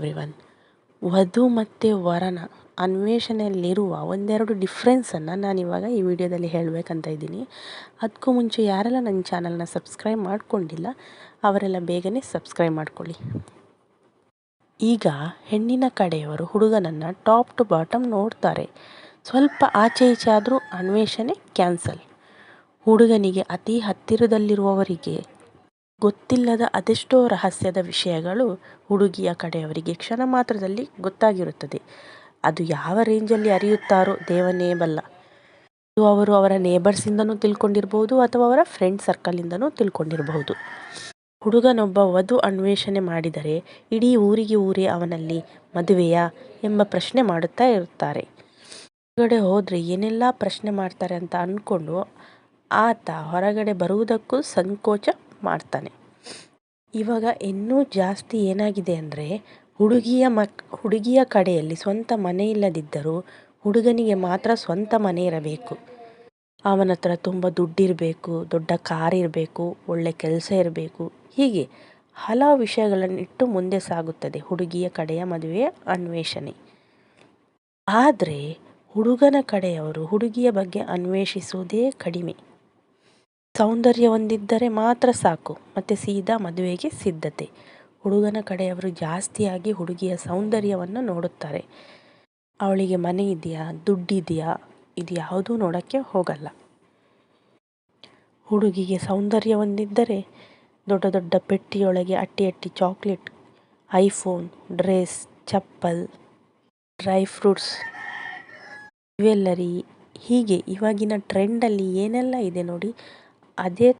Everyone. ವಧು ಮತ್ತು ವರನ ಅನ್ವೇಷಣೆಯಲ್ಲಿರುವ ಒಂದೆರಡು ಡಿಫ್ರೆನ್ಸನ್ನು ನಾನಿವಾಗ ಈ ವಿಡಿಯೋದಲ್ಲಿ ಹೇಳಬೇಕಂತ ಇದ್ದೀನಿ. ಅದಕ್ಕೂ ಮುಂಚೆ ಯಾರೆಲ್ಲ ನನ್ನ ಚಾನಲ್ನ ಸಬ್ಸ್ಕ್ರೈಬ್ ಮಾಡಿಕೊಂಡಿಲ್ಲ, ಅವರೆಲ್ಲ ಬೇಗನೆ ಸಬ್ಸ್ಕ್ರೈಬ್ ಮಾಡ್ಕೊಳ್ಳಿ. ಈಗ ಹೆಣ್ಣಿನ ಕಡೆಯವರು ಹುಡುಗನನ್ನು ಟಾಪ್ ಟು ಬಾಟಮ್ ನೋಡ್ತಾರೆ. ಸ್ವಲ್ಪ ಆಚೆ ಈಚೆ ಆದರೂ ಅನ್ವೇಷಣೆ ಕ್ಯಾನ್ಸಲ್. ಹುಡುಗನಿಗೆ ಅತಿ ಹತ್ತಿರದಲ್ಲಿರುವವರಿಗೆ ಗೊತ್ತಿಲ್ಲದ ಅದೆಷ್ಟೋ ರಹಸ್ಯದ ವಿಷಯಗಳು ಹುಡುಗಿಯ ಕಡೆಯವರಿಗೆ ಕ್ಷಣ ಮಾತ್ರದಲ್ಲಿ ಗೊತ್ತಾಗಿರುತ್ತದೆ. ಅದು ಯಾವ ರೇಂಜಲ್ಲಿ ಅರಿಯುತ್ತಾರೋ ದೇವನೇ ಬಲ್ಲ. ಅದು ಅವರು ಅವರ ನೇಬರ್ಸಿಂದನೂ ತಿಳ್ಕೊಂಡಿರ್ಬೋದು ಅಥವಾ ಅವರ ಫ್ರೆಂಡ್ ಸರ್ಕಲಿಂದನೂ ತಿಳ್ಕೊಂಡಿರಬಹುದು ಹುಡುಗನೊಬ್ಬ ವಧು ಅನ್ವೇಷಣೆ ಮಾಡಿದರೆ ಇಡೀ ಊರಿಗೆ ಊರೇ ಅವನಲ್ಲಿ ಮದುವೆಯಾ ಎಂಬ ಪ್ರಶ್ನೆ ಮಾಡುತ್ತಾ ಇರುತ್ತಾರೆ. ಹೊರಗಡೆ ಹೋದರೆ ಏನೆಲ್ಲ ಪ್ರಶ್ನೆ ಮಾಡ್ತಾರೆ ಅಂತ ಅಂದ್ಕೊಂಡು ಆತ ಹೊರಗಡೆ ಬರುವುದಕ್ಕೂ ಸಂಕೋಚ ಮಾಡ್ತಾನೆ. ಇವಾಗ ಇನ್ನೂ ಜಾಸ್ತಿ ಏನಾಗಿದೆ ಅಂದರೆ, ಹುಡುಗಿಯ ಮಕ್, ಹುಡುಗಿಯ ಕಡೆಯಲ್ಲಿ ಸ್ವಂತ ಮನೆ ಇಲ್ಲದಿದ್ದರೂ ಹುಡುಗನಿಗೆ ಮಾತ್ರ ಸ್ವಂತ ಮನೆ ಇರಬೇಕು. ಅವನ ಹತ್ರ ತುಂಬ ದುಡ್ಡಿರಬೇಕು, ದೊಡ್ಡ ಕಾರ್ ಇರಬೇಕು, ಒಳ್ಳೆ ಕೆಲಸ ಇರಬೇಕು. ಹೀಗೆ ಹಲವು ವಿಷಯಗಳನ್ನಿಟ್ಟು ಮುಂದೆ ಸಾಗುತ್ತದೆ ಹುಡುಗಿಯ ಕಡೆಯ ಮದುವೆಯ ಅನ್ವೇಷಣೆ. ಆದರೆ ಹುಡುಗನ ಕಡೆಯವರು ಹುಡುಗಿಯ ಬಗ್ಗೆ ಅನ್ವೇಷಿಸುವುದೇ ಕಡಿಮೆ. ಸೌಂದರ್ಯ ಹೊಂದಿದ್ದರೆ ಮಾತ್ರ ಸಾಕು. ಮತ್ತು ಸೀದಾ ಮದುವೆಗೆ ಸಿದ್ಧತೆ. ಹುಡುಗನ ಕಡೆಯವರು ಜಾಸ್ತಿಯಾಗಿ ಹುಡುಗಿಯ ಸೌಂದರ್ಯವನ್ನು ನೋಡುತ್ತಾರೆ. ಅವಳಿಗೆ ಮನೆ ಇದೆಯಾ? ದುಡ್ಡಿದೆಯಾ? ಇದು ಯಾವುದೂ ನೋಡೋಕ್ಕೆ ಹೋಗಲ್ಲ. ಹುಡುಗಿಗೆ ಸೌಂದರ್ಯ ಹೊಂದಿದ್ದರೆ ದೊಡ್ಡ ದೊಡ್ಡ ಪೆಟ್ಟಿಯೊಳಗೆ ಅಟ್ಟಿ ಅಟ್ಟಿ chocolate, iPhone, dress, chappal, dry fruits jewellery ಹೀಗೆ ಇವಾಗಿನ ಟ್ರೆಂಡಲ್ಲಿ ಏನೆಲ್ಲ ಇದೆ ನೋಡಿ. ಅದೇ